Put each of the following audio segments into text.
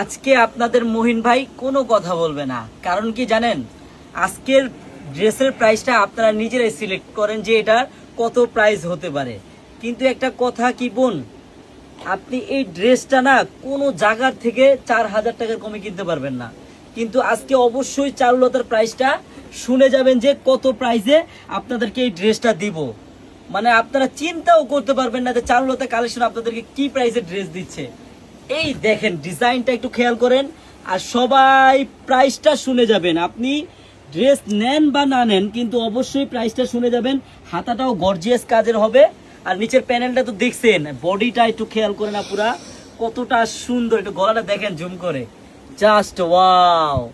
আজকে আপনাদের মহিন ভাই কোনো কথা বলবে না। কারণ কি জানেন? আজকের ড্রেসের প্রাইসটা আপনারা নিজেরাই সিলেক্ট করেন যে এটার কত প্রাইস হতে পারে। কিন্তু একটা কথা কি বোন? আপনি এই ড্রেসটা না কোনো জায়গার থেকে চার হাজার টাকার কমে কিনতে পারবেন না। কিন্তু আজকে অবশ্যই চারুলতার প্রাইসটা শুনে যাবেন যে কত প্রাইসে আপনাদেরকে এই ড্রেসটা দিব। মানে আপনারা চিন্তাও করতে পারবেন না যে চারুলতা কালেকশন আপনাদেরকে কি প্রাইসে ড্রেস দিচ্ছে। এই দেখেন, ডিজাইনটা একটু খেয়াল করেন। আর সবাই প্রাইসটা শুনে যাবেন। আপনি ড্রেস নেন বা না নেন, কিন্তু অবশ্যই প্রাইসটা শুনে যাবেন। হাতাটাও গর্জিয়াস কাজের হবে। আর নিচের প্যানেলটা তো দেখছেন বডিটা একটু খেয়াল করে না পুরা কতটা সুন্দর, একটু গলাটা দেখেন জুম করে। জাস্ট ওয়াও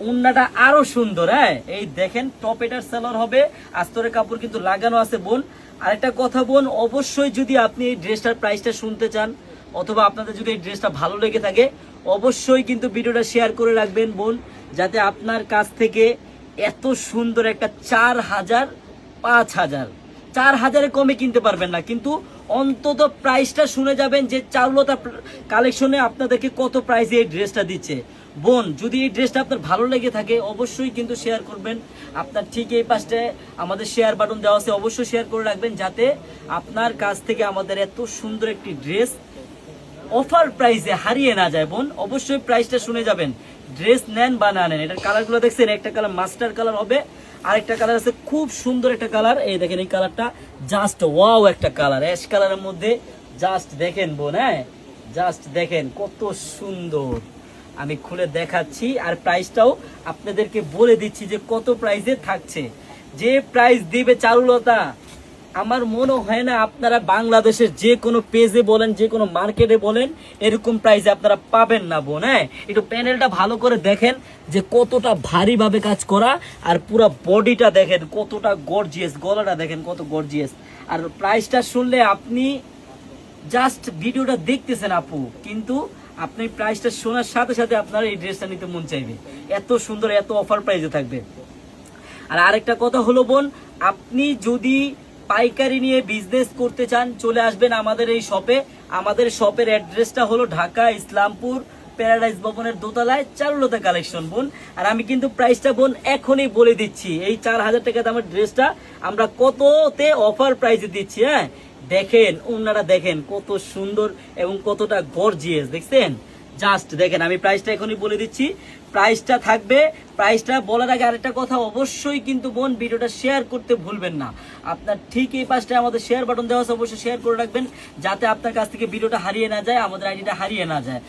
উন্নাটা আরও সুন্দর হ্যাঁ? এই দেখেন টপ এটার সেলার হবে। আস্তরের কাপড় কিন্তু লাগানো আছে বোন। আরেকটা কথা বোন, অবশ্যই যদি আপনি এই ড্রেসটার প্রাইসটা শুনতে চান অথবা আপনাদের যদি এই ড্রেসটা ভালো লেগে থাকে, অবশ্যই কিন্তু ভিডিওটা শেয়ার করে রাখবেন বোন, যাতে আপনার কাছ থেকে এত সুন্দর একটা চার হাজার, পাঁচ হাজার, চার হাজারে কমে কিনতে পারবেন না। কিন্তু অন্তত প্রাইসটা শুনে যাবেন যে চারুলতা কালেকশনে আপনাদেরকে কত প্রাইসে এই ড্রেসটা দিচ্ছে। বোন, যদি এই ড্রেসটা আপনার ভালো লেগে থাকে, অবশ্যই কিন্তু শেয়ার করবেন। আপনার ঠিক এই পাশে আমাদের শেয়ার বাটন দেওয়া আছে, অবশ্যই শেয়ার করে রাখবেন, যাতে আপনার কাছ থেকে আমাদের এত সুন্দর একটি ড্রেস অফার প্রাইসে হারিয়ে না যায়। বোন, অবশ্যই প্রাইসটা শুনে যাবেন। ড্রেস নেন বা না নেন, এটার কালারগুলো দেখছেন? একটা কালার মাস্টার কালার হবে, আরেকটা কালার আছে খুব সুন্দর একটা কালার এই দেখেন, এই কালারটা জাস্ট ওয়াও একটা কালার অ্যাশ কালারের মধ্যে জাস্ট দেখেন বোন হ্যাঁ? জাস্ট দেখেন, কত সুন্দর। আমি খুলে দেখাচ্ছি, আর প্রাইসটাও আপনাদেরকে বলে দিচ্ছি যে কত প্রাইসে থাকছে। যে প্রাইস দিবে চারুলতা আমার মনে হয় না আপনারা বাংলাদেশের যে কোনো পেজে বলেন, যে কোনো মার্কেটে বলেন, এরকম প্রাইসে আপনারা পাবেন না বোন হ্যাঁ? একটু প্যানেলটা ভালো করে দেখেন যে কতটা ভারীভাবে কাজ করা আর পুরো বডিটা দেখেন, কতটা গর্জিয়াস গলাটা দেখেন কত গর্জিয়াস আর প্রাইসটা শুনলে আপনি জাস্ট ভিডিওটা দেখতেছেন আপু, কিন্তু আপনি প্রাইসটা শোনার সাথে সাথে আপনার এই ড্রেসটা নিতে মন চাইবে। এত সুন্দর, এত অফার প্রাইসে থাকবে। আর আরেকটা কথা হলো বোন, আপনি যদি পাইকারি নিয়ে বিজনেস করতে চান, চলে আসবেন আমাদের এই শপে আমাদের শপের অ্যাড্রেসটা হলো ঢাকা, ইসলামপুর প্যারাডাইস ভবনের দোতলায় চারুলতা কালেকশন বোন। আর আমি কিন্তু প্রাইসটা বোন, এখনই বলে দিচ্ছি। এই চার হাজার টাকা দামের ড্রেসটা আমরা কততে অফার প্রাইসে দিচ্ছি হ্যাঁ? দেখেন, ওনারা দেখেন কত সুন্দর এবং কতটা গর্জিয়াস দেখছেন? জাস্ট দেখেন, আমি প্রাইসটা এখনই বলে দিচ্ছি। প্রাইসটা থাকবে। প্রাইসটা বলার আগে আরেকটা কথা অবশ্যই কিন্তু বোন, ভিডিওটা শেয়ার করতে ভুলবেন না। আপনার ঠিক এই পাশটা আমাদের শেয়ার বাটন দেওয়া আছে, অবশ্যই শেয়ার করে রাখবেন, যাতে আপনার কাছ থেকে ভিডিওটা হারিয়ে না যায়, আমাদের আইডিটা হারিয়ে না যায়।